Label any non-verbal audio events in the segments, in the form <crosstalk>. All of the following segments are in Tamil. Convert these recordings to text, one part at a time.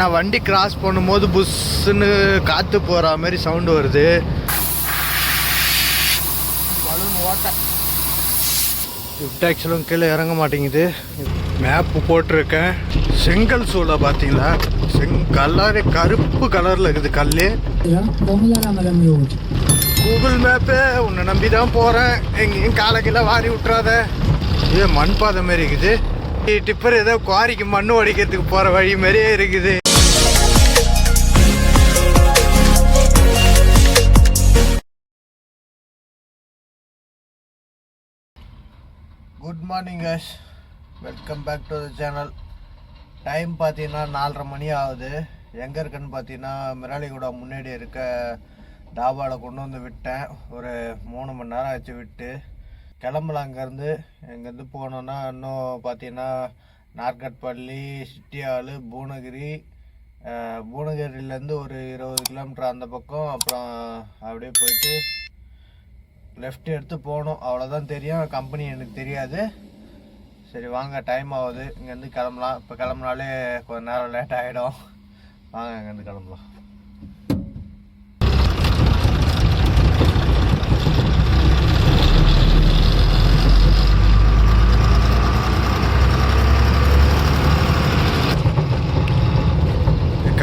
நான் வண்டி கிராஸ் பண்ணும்போது புஷ்ஷுன்னு காற்று போகிற மாதிரி சவுண்டு வருது. பலூன் ஓட்ட. லிஃப்ட் ஆக்சுவலும் கீழே இறங்க மாட்டேங்குது. மேப்பு போட்டிருக்கேன். செங்கல் சூளை பார்த்தீங்களா? செங் கலரு கருப்பு கலரில் இருக்குது கல் கூகுள் மேப்பு உன்னை நம்பி தான் போகிறேன் எங்கேயும் காலை கீழே வாரி விட்றாத இது மண் பாதை மாதிரி இருக்குது. டிப்பர் ஏதோ குவாரிக்கு மண் உடைக்கிறதுக்கு போகிற வழி மாதிரியே இருக்குது. குட் மார்னிங் கஷ் welcome back to the channel time பார்த்தீங்கன்னா நாலரை மணி ஆகுது. எங்கே இருக்குன்னு பார்த்தீங்கன்னா மிராலிகுடா முன்னாடி இருக்க தாபாவில் கொண்டு வந்து விட்டேன். ஒரு மூணு மணி நேரம் ஆச்சு விட்டு. கிளம்பலாம் அங்கேருந்து. இங்கேருந்து போனோன்னா இன்னும் பார்த்தீங்கன்னா நார்கட்பள்ளி சிட்டியாலு பூனகிரி. பூனகிரிலேருந்து ஒரு இருபது கிலோமீட்டர் அந்த பக்கம். அப்புறம் அப்படியே போயிட்டு லெஃப்ட் எடுத்து போகணும். அவ்வளோதான் தெரியும். கம்பெனி எனக்கு தெரியாது. சரி வாங்க. டைம் ஆகுது. இங்கேருந்து கிளம்பலாம். இப்போ கிளம்புனாலே கொஞ்ச நேரம் லேட் ஆகிடும் வாங்க இங்கேருந்து கிளம்பலாம்.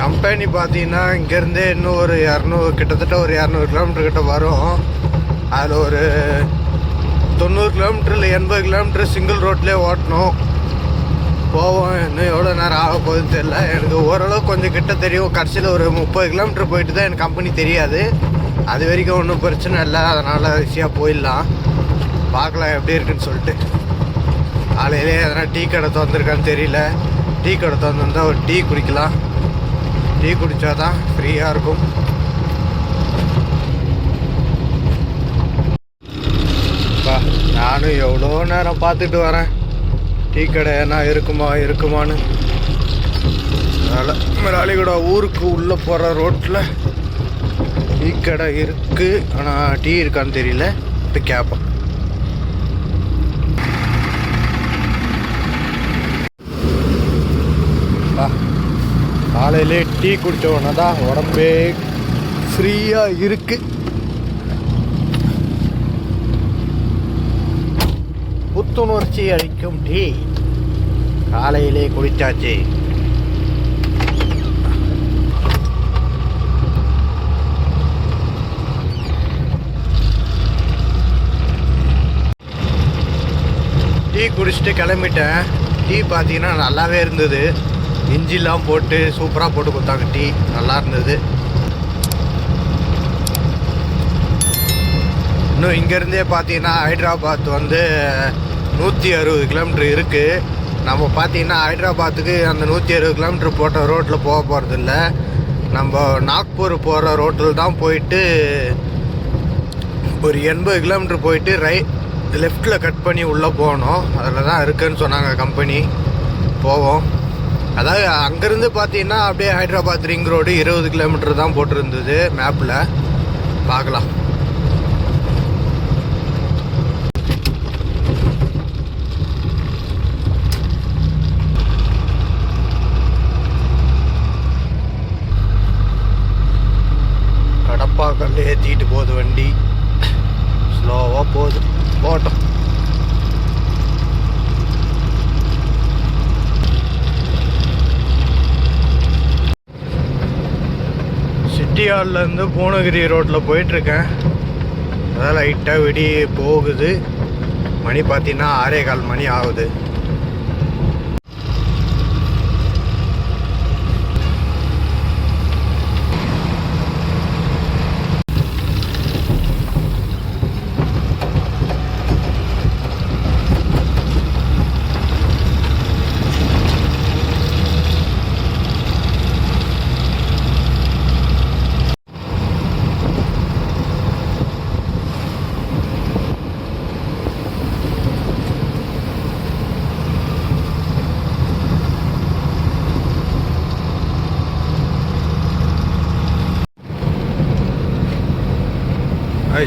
கம்பெனி பார்த்தீங்கன்னா இங்கேருந்தே இன்னும் ஒரு இரநூறு கிட்டத்தட்ட ஒரு இரநூறு கிலோமீட்டர் கிட்ட வரும். அதில் ஒரு தொண்ணூறு கிலோமீட்டர் இல்லை எண்பது கிலோமீட்டர் சிங்கிள் ரோட்லேயே ஓட்டணும். போவோம். இன்னும் எவ்வளோ நேரம் ஆக போகுதுன்னு தெரில எனக்கு ஓரளவு கொஞ்சம் கிட்ட தெரியும். கடைசியில் ஒரு முப்பது கிலோமீட்டர் போயிட்டு தான் எனக்கு கம்பெனி தெரியாது. அது வரைக்கும் ஒன்றும் பிரச்சனை இல்லை. அதனால் ஈஸியாக போயிடலாம். பார்க்கலாம் எப்படி இருக்குன்னு சொல்லிட்டு. காலையிலே எதனா டீ கடை திறந்துருக்கான்னு தெரியல. டீ கடை திறந்துருந்தா ஒரு டீ குடிக்கலாம். டீ குடித்தா தான் ஃப்ரீயாக இருக்கும். நானும் எவ்வளோ நேரம் பார்த்துட்டு வரேன்? டீ கடை என்ன இருக்குமா இருக்குமான்னு. அதனால் மிராலிகூட ஊருக்கு உள்ளே போகிற ரோட்டில் டீ கடை இருக்குது ஆனால் டீ இருக்கான்னு தெரியல. இப்போ கேட்பேன் காலையிலே டீ குடித்த உடனே தான் உடம்பே ஃப்ரீயாக இருக்குது புத்துணர்ச்சி அளிக்கும் டீ. காலையிலே குடித்தாச்சு டீ குடிச்சிட்டு கிளம்பிட்டேன். டீ பார்த்தீங்கன்னா நல்லாவே இருந்தது. இஞ்சிலாம் போட்டு சூப்பராக போட்டு கொடுத்தாங்க டீ. நல்லா இருந்தது. இன்னும் இங்கேருந்தே பார்த்தீங்கன்னா ஹைதராபாத் வந்து நூற்றி அறுபது கிலோமீட்டர் இருக்குது நம்ம பார்த்தீங்கன்னா ஹைதராபாத்துக்கு அந்த நூற்றி அறுபது கிலோமீட்டர் போட்ட ரோட்டில் போக போகிறதில்ல நம்ம நாக்பூர் போகிற ரோட்டில் தான் போயிட்டு ஒரு எண்பது கிலோமீட்டர் போயிட்டு ரை லெஃப்டில் கட் பண்ணி உள்ளே போகணும் அதில் தான் இருக்குதுன்னு சொன்னாங்க கம்பெனி போவோம். அதாவது அங்கேருந்து பார்த்தீங்கன்னா அப்படியே ஹைதராபாத் ரிங் ரோடு இருபது கிலோமீட்டர் தான் போட்டிருந்தது மேப்பில் பார்க்கலாம். கடப்பாக்கல்ல ஏற்றிட்டு போகுது வண்டி. ஸ்லோவாக போகுது. போட்டோம் சிட்டி இருந்து பூனகிரி ரோட்டில் போயிட்டுருக்கேன். அதான் லைட்டாக வெடி போகுது. மணி பார்த்தீங்கன்னா ஆறே கால் மணி ஆகுது.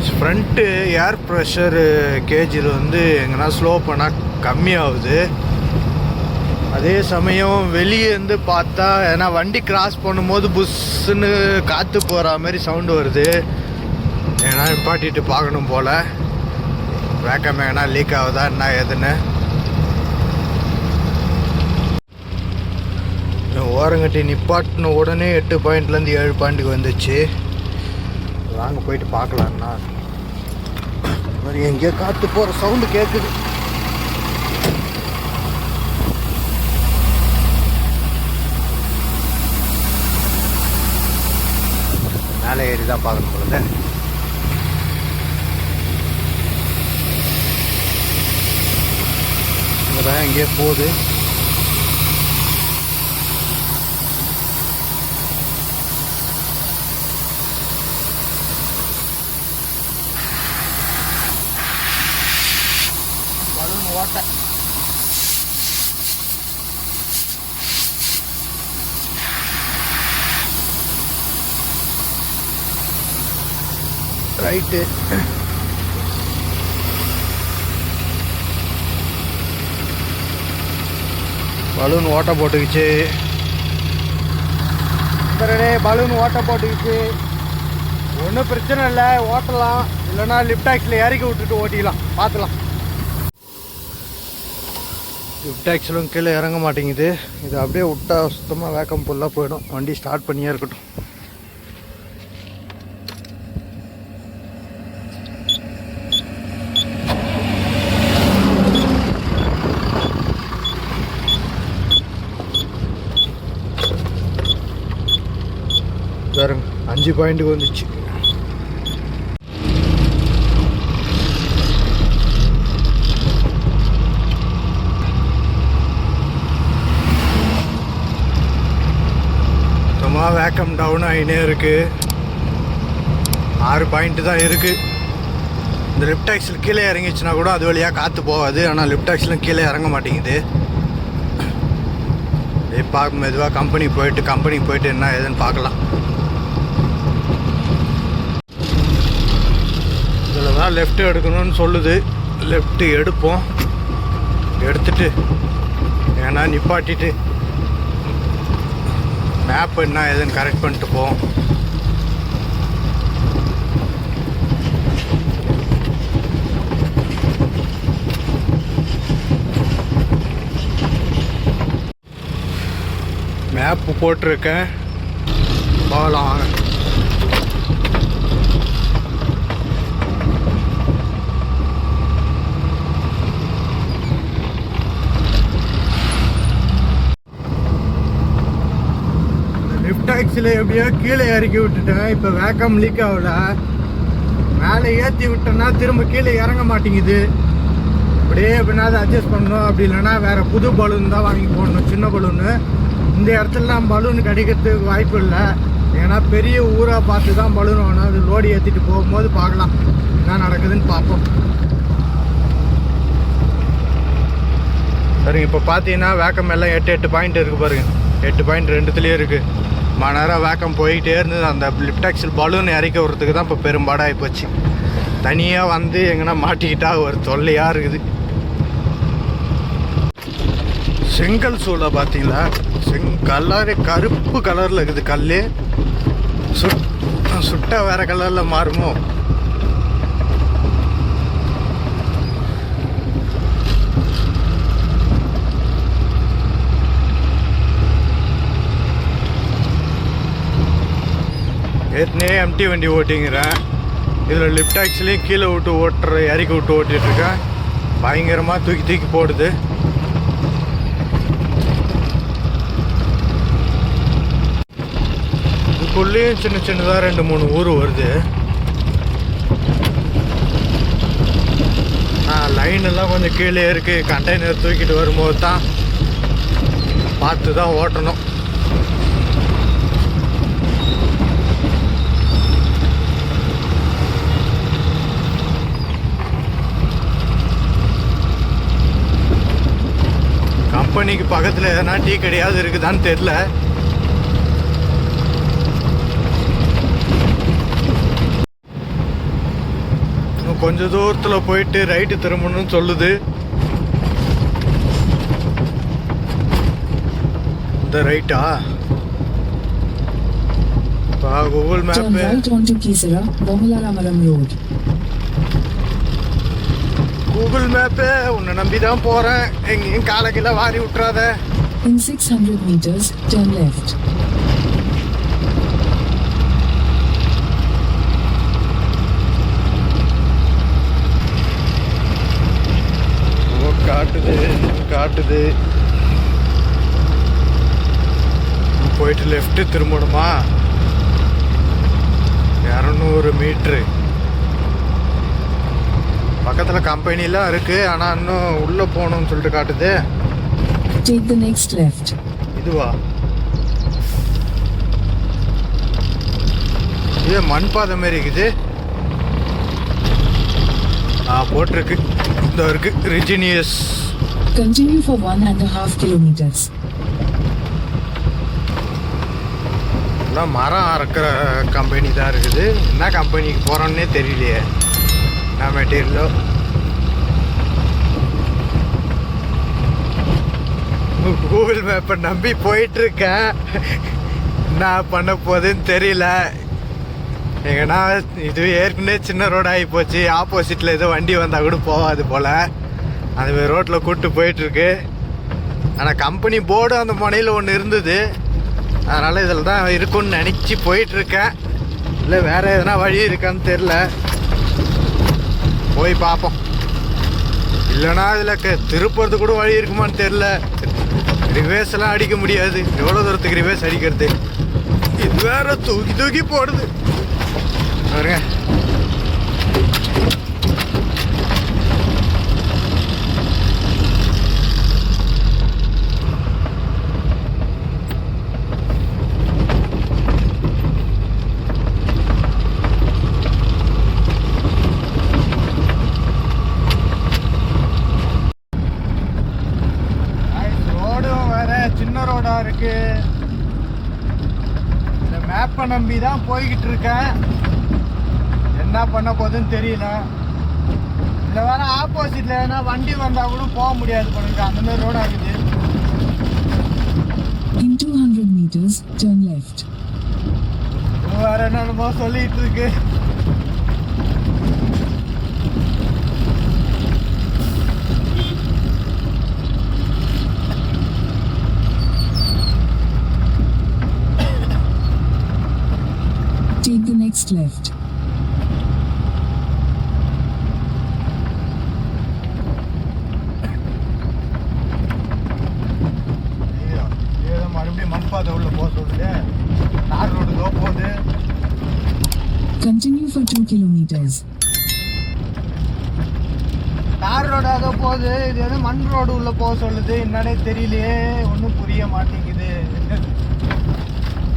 ஃப்ரண்ட்டு ஏர் ப்ரெஷரு கேஜில் வந்து எங்கன்னா ஸ்லோ பண்ணால் கம்மியாகுது அதே சமயம் வெளியே இருந்து பார்த்தா ஏன்னா வண்டி கிராஸ் பண்ணும்போது புஷ்ஷுன்னு காற்று போகிற மாதிரி சவுண்டு வருது. ஏன்னா நிப்பாட்டிட்டு பார்க்கணும் போல். வேக்கம் எங்கன்னா லீக் ஆகுதா என்ன ஏதுன்னு. ஓரங்கட்டி நிப்பாட்டின உடனே எட்டு பாயிண்ட்லேருந்து ஏழு பாயிண்ட்டுக்கு வந்துச்சு. வாங்க போயிட்டு பார்க்கலாம்னா. மாதிரி எங்கேயோ காற்று போகிற சவுண்டு கேட்குது மேலே ஏறி தான் பார்க்கணும் போல இங்கே தான் எங்கேயோ போகுது பலூன் ஓட்டை ரைட்டு பலூன் ஓட்டை போட்டுக்கிச்சு சரடே பலூன் ஓட்டை போட்டுக்கிச்சு ஒன்றும் பிரச்சனை இல்லை ஓட்டலாம். இல்லைன்னா லிஃப்ட் டாக்ஸில் இறக்கி விட்டுட்டு ஓட்டிக்கலாம் பார்த்துலாம். லிஃப்ட் டாக்ஸிலும் கீழே இறங்க மாட்டேங்குது. இது அப்படியே விட்டா சுத்தமாக வேக்கம் ஃபுல்லாக போயிடும். வண்டி ஸ்டார்ட் பண்ணியே இருக்கட்டும் பாருங்க அஞ்சு பாயிண்ட்டுக்கு வந்துச்சு. சுத்தமாக வேக்கம் டவுன் ஆகினே இருக்கு. ஆறு பாயிண்ட் தான் இருக்கு. இந்த லிஃப்டாக்ஸில் கீழே இறங்கிச்சுன்னா கூட அது வழியாக காற்று போகாது. ஆனால் லிஃப்ட் டாக்ஸிலும் கீழே இறங்க மாட்டேங்குது. இப்போ மெதுவாக கம்பெனி போயிட்டு கம்பெனி போயிட்டு என்ன ஏதுன்னு பார்க்கலாம். தான் லெஃப்ட் எடுக்கணும்னு சொல்லுது. லெஃப்ட் எடுப்போம். எடுத்துட்டு ஏன்னா நிப்பாட்டிட்டு. மேப் என்ன ஏதுன்னு கரெக்ட் பண்ணிட்டு போவோம். மேப்பு போட்டிருக்கேன். போகலாம் வாங்க எப்படியோ கீழே இறக்கி விட்டுட்டேன். இப்போ வேக்கம் லீக் ஆகல. மேலே ஏற்றி விட்டேன்னா திரும்ப கீழே இறங்க மாட்டேங்குது. அப்படியே எப்படினாவது அட்ஜஸ்ட் பண்ணணும். அப்படி இல்லைன்னா வேறு புது பலூன் தான் வாங்கி போடணும். சின்ன பலூனு இந்த இடத்துலலாம் பலூன் கிடைக்கிறதுக்கு வாய்ப்பு இல்லை. ஏன்னா பெரிய ஊராக பார்த்து தான் பலூன் வாங்கணும். அது லோடி ஏற்றிட்டு போகும்போது பார்க்கலாம். என்ன நடக்குதுன்னு பார்ப்போம். சரிங்க இப்போ பார்த்தீங்கன்னா வேக்கம் எல்லாம் எட்டு எட்டு பாயிண்ட் இருக்குது பாருங்க. எட்டு பாயிண்ட் ரெண்டுத்துலேயே இருக்குது மணி நேரம் வேக்கம் போயிட்டே இருந்தது. அந்த லிப்டாக்ஸில் பலூன் இறக்கி விட்றதுக்கு தான் இப்போ பெரும்பாடாகி போச்சு. தனியாக வந்து எங்கன்னா மாட்டிக்கிட்டா ஒரு தொல்லையாக இருக்குது. செங்கல் சூளை பார்த்தீங்களா? செங் கலரு கருப்பு கலரில் இருக்குது கல் சுட் சுட்டா வேறு கலரில் மாறுமோ? ஏற்கனவே எம்டி வண்டி ஓட்டிங்கிறேன். இதில் லிஃப்ட் டாக்ஸிலையும் கீழே விட்டு ஓட்டுற இறக்கி விட்டு ஓட்டிகிட்ருக்கேன் பயங்கரமாக தூக்கி தூக்கி போடுது. இதுக்குள்ளேயும் சின்ன சின்னதாக ரெண்டு மூணு ஊர் வருது. லைன் எல்லாம் கொஞ்சம் கீழே இருக்கு. கண்டெய்னர் தூக்கிட்டு வரும்போது தான் பார்த்து தான் ஓட்டணும். கம்பெனிக்கு பக்கத்தில் எதனா டீ கடையாவது இருக்குதான்னு தெரில இன்னும் கொஞ்ச தூரத்தில் போயிட்டு ரைட்டு திரும்பணும்னு சொல்லுது. இந்த ரைட்டா? இப்போ கூகுள் Turn கூகுள் மேப்பு உன்னை நம்பி தான் போகிறேன் எங்கேயும் காலை கீழே வாரி விட்டுறாத. In 600 meters, turn left. ஓ காட்டுது காட்டுது. போயிட்டு லெஃப்ட் திரும்பணுமா? இரநூறு மீட்ரு பக்கத்தில் கம்பெனிலாம் இருக்குது ஆனால் இன்னும் உள்ளே போகணும்னு சொல்லிட்டு காட்டுது. Take the next left. இதுவா? இது மண் பாதை மாதிரி இருக்குது. ஆ போட்டிருக்கு. இந்த இருக்கு. ரிஜினியஸ் Continue for one and a half kilometers. எல்லாம் மரம் அறுக்கிற கம்பெனி தான் இருக்குது. என்ன கம்பெனிக்கு போகிறோன்னே தெரியலையே. என்ன மெட்டீரியலோ கூகுள் மேப்பை நம்பி போயிட்டுருக்கேன். என்ன பண்ண போகுதுன்னு தெரியல. ஏன்னா இது ஏற்கனவே சின்ன ரோடு ஆகி போச்சு. ஆப்போசிட்டில் எதுவும் வண்டி வந்தால் கூட போகாது போல். அந்த ரோட்டில் கூப்பிட்டு போயிட்டுருக்கு. ஆனால் கம்பெனி போர்டு அந்த முனையில் ஒன்று இருந்தது. அதனால் இதில் தான் இருக்கும்னு நினச்சி போயிட்டுருக்கேன். இல்லை வேறு எதனா வழி இருக்கான்னு தெரில போய் பார்ப்போம் இல்லைனா இதில் க திருப்புறது கூட வழி இருக்குமான்னு தெரில ரிவேர்ஸ் எல்லாம் அடிக்க முடியாது. எவ்வளோ தூரத்துக்கு ரிவேர்ஸ் அடிக்கிறது? இது வேற தூக்கி தூக்கி போடுது. பாருங்க ரோடும் வேற சின்ன ரோடா இருக்கு இந்த மேப்பை நம்பி தான் போய்கிட்டு இருக்கேன். என்ன பண்ண போகுதுன்னு தெரியல. இதுல வேற ஆப்போசிட்ல எதனா வண்டி வந்தா கூட போக முடியாது போல அந்த மாதிரி ரோடா இருக்குது In 200 meters, turn left. வேற என்னென்னமோ சொல்லிட்டு இருக்கு Take the next left. ஐயோ, ஏதோ மறுபடியும் மண் பாதை உள்ள போக சொல்லுது தார் ரோடு தோ போகுது. Continue for 2 kilometers. தார் ரோடு அதோ போகுது. இது எதுவும் மண் ரோடு உள்ள போக சொல்லுது. என்னன்னே தெரியலையே. ஒன்றும் புரிய மாட்டேங்குது.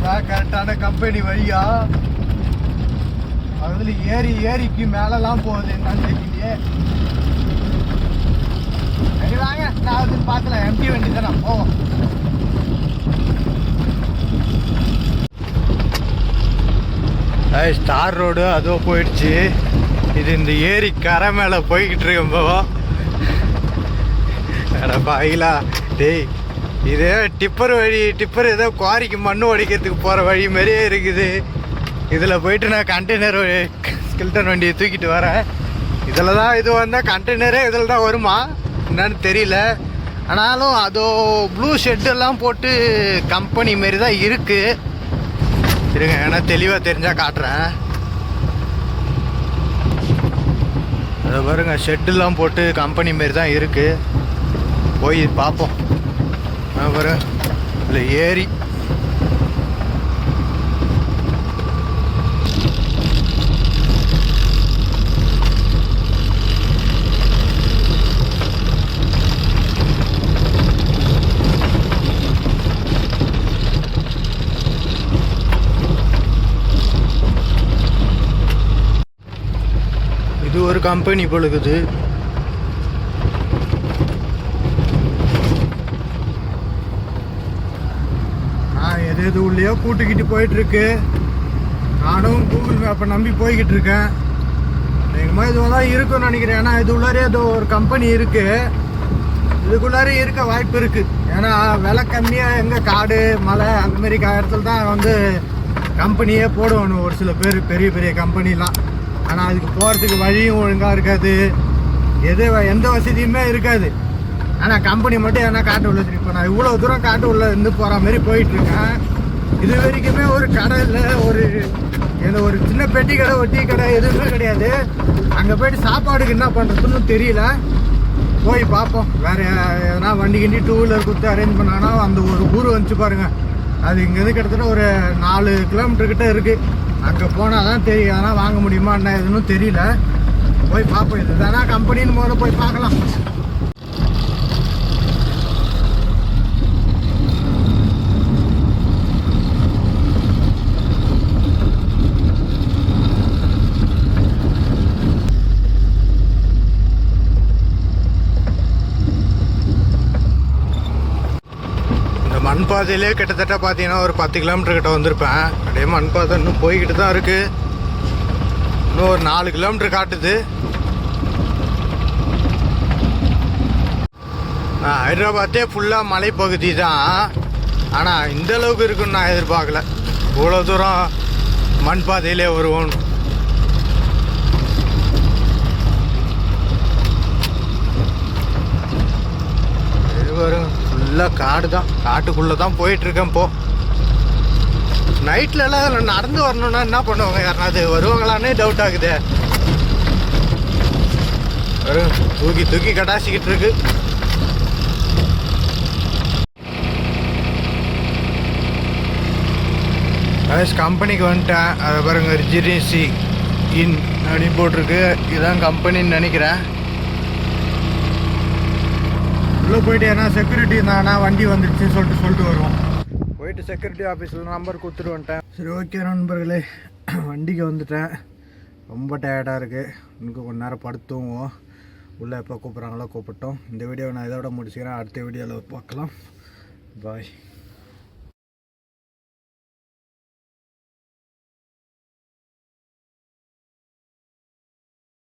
கரெக்டான கம்பெனி வழியா? அதில் ஏரி ஏரிக்கு மேலலாம் போகுது என்னன்னு தெரியலையே. சரி வாங்க நான் வந்து பார்க்கலாம் எம்டி வண்டி தானே போவோம். ஸ்டார் ரோடு அதோ போயிடுச்சு. இது இந்த ஏரி கரை மேலே போய்கிட்டு இருக்கேன் போவோம் பாயிலா டேய் இதே டிப்பர் வழி டிப்பர் ஏதோ குவாரிக்கு மண் உடைக்கிறதுக்கு போகிற வழி மாதிரியே இருக்குது. இதில் போயிட்டு நான் கண்டெய்னர் ஸ்கில்டன் வண்டியை தூக்கிட்டு வரேன். இதில் தான் இது வந்தால் கண்டெய்னரே இதில் தான் வருமா? என்னன்னு தெரியல. ஆனாலும் அதோ ப்ளூ ஷெட்டெல்லாம் போட்டு கம்பெனி மாரி தான் இருக்குது இருங்க ஏன்னா தெளிவாக தெரிஞ்சால் காட்டுறேன். அதை பாருங்க ஷெட்டெல்லாம் போட்டு கம்பெனி மாரி தான் இருக்குது போய் பார்ப்போம். ஆ பாருங்க. இல்லை ஏரி இது ஒரு கம்பெனி பழுகுது எது எது உள்ளேயோ கூட்டுக்கிட்டு போயிட்டு இருக்கு நானும் கூகுள் மேப்பை நம்பி போய்கிட்டு இருக்கேன் எங்கேயுமே இதுவெல்லாம் இருக்கும்னு நினைக்கிறேன். ஏன்னா இது உள்ளாரே ஏதோ ஒரு கம்பெனி இருக்கு. இதுக்குள்ளாரே இருக்க வாய்ப்பு இருக்கு. ஏன்னா விலை கம்மியாக எங்கே காடு மலை அந்த மாதிரி இடத்துல தான் வந்து கம்பெனியே போடுவானு ஒரு சில பேர். பெரிய பெரிய கம்பெனிலாம் ஆனால் அதுக்கு போகிறதுக்கு வழியும் ஒழுங்காக இருக்காது. எது எந்த வசதியுமே இருக்காது. ஆனால் கம்பெனி மட்டும் என்ன காட்டு உள்ள இப்போ நான் இவ்வளோ தூரம் காட்டு உள்ள இருந்து போகிற மாதிரி போயிட்டுருக்கேன் இது வரைக்குமே ஒரு கடை இல்லை ஒரு எந்த ஒரு சின்ன பெட்டி கடை ஒட்டி கடை எதுவுமே கிடையாது. அங்கே போயிட்டு சாப்பாடுக்கு என்ன பண்ணுறதுன்னு தெரியல. போய் பார்ப்போம். வேற எதனா வண்டி கிண்டி டூ வீலர் கொடுத்து அரேஞ்ச் பண்ணாங்கன்னா அந்த ஒரு ஊர் வந்துச்சு பாருங்கள் அது இங்கேருந்து கிட்டத்தட்ட ஒரு நாலு கிலோமீட்டர் கிட்ட இருக்குது அங்கே போனால் தான் தெரியும். ஆனால் வாங்க முடியுமா என்ன எதுன்னு தெரியல. போய் பார்ப்போம். இது தானே கம்பெனின்னு முதல்ல போய் பார்க்கலாம் இந்த மண் பாதையிலே கிட்டத்தட்ட பார்த்தீங்கன்னா ஒரு பத்து கிலோமீட்டர் கிட்ட வந்திருப்பேன். அப்படியே மண் பாதை இன்னும் போய்கிட்டு தான் இருக்கு. இன்னும் ஒரு நாலு கிலோமீட்டர் காட்டுது. நான் ஹைதராபாத்தே ஃபுல்லாக மலைப்பகுதி தான். ஆனால் இந்த அளவுக்கு இருக்குன்னு நான் எதிர்பார்க்கல. இவ்வளோ தூரம் மண் பாதையிலே வருவோம். இது வரும் ஃபுல்லாக காடு தான் காட்டுக்குள்ளே தான் போயிட்டுருக்கேன் இப்போ நைட்லலாம் நடந்து வரணும்னா என்ன பண்ணுவாங்க? யாருனாவது வருவாங்களானே டவுட் ஆகுது. வரும் தூக்கி தூக்கி கடாசிக்கிட்டு இருக்கு. கம்பெனிக்கு வந்துட்டேன். அதை பாருங்க ரிஜிடென்சி இன் அப்படின்னு போட்டிருக்கு. இதுதான் கம்பெனின்னு நினைக்கிறேன். உள்ளே போயிட்டு ஏன்னா செக்யூரிட்டி இருந்தாங்கன்னா வண்டி வந்துடுச்சுன்னு சொல்லிட்டு சொல்லிட்டு வருவோம். போயிட்டு செக்யூரிட்டி ஆஃபீஸில் நம்பர் கொடுத்துட்டு வந்துட்டேன். சரி ஓகே நண்பர்களே. <clears throat> வண்டிக்கு வந்துட்டேன். ரொம்ப டயர்டாக இருக்குது இன்னும் கொஞ்ச நேரம் படுத்து தூங்குவோம். உள்ளே எப்போ கூப்பிட்றாங்களோ கூப்பிட்டோம். இந்த வீடியோவை நான் இதோட முடிச்சுக்கிறேன். அடுத்த வீடியோவில் பார்க்கலாம். பாய்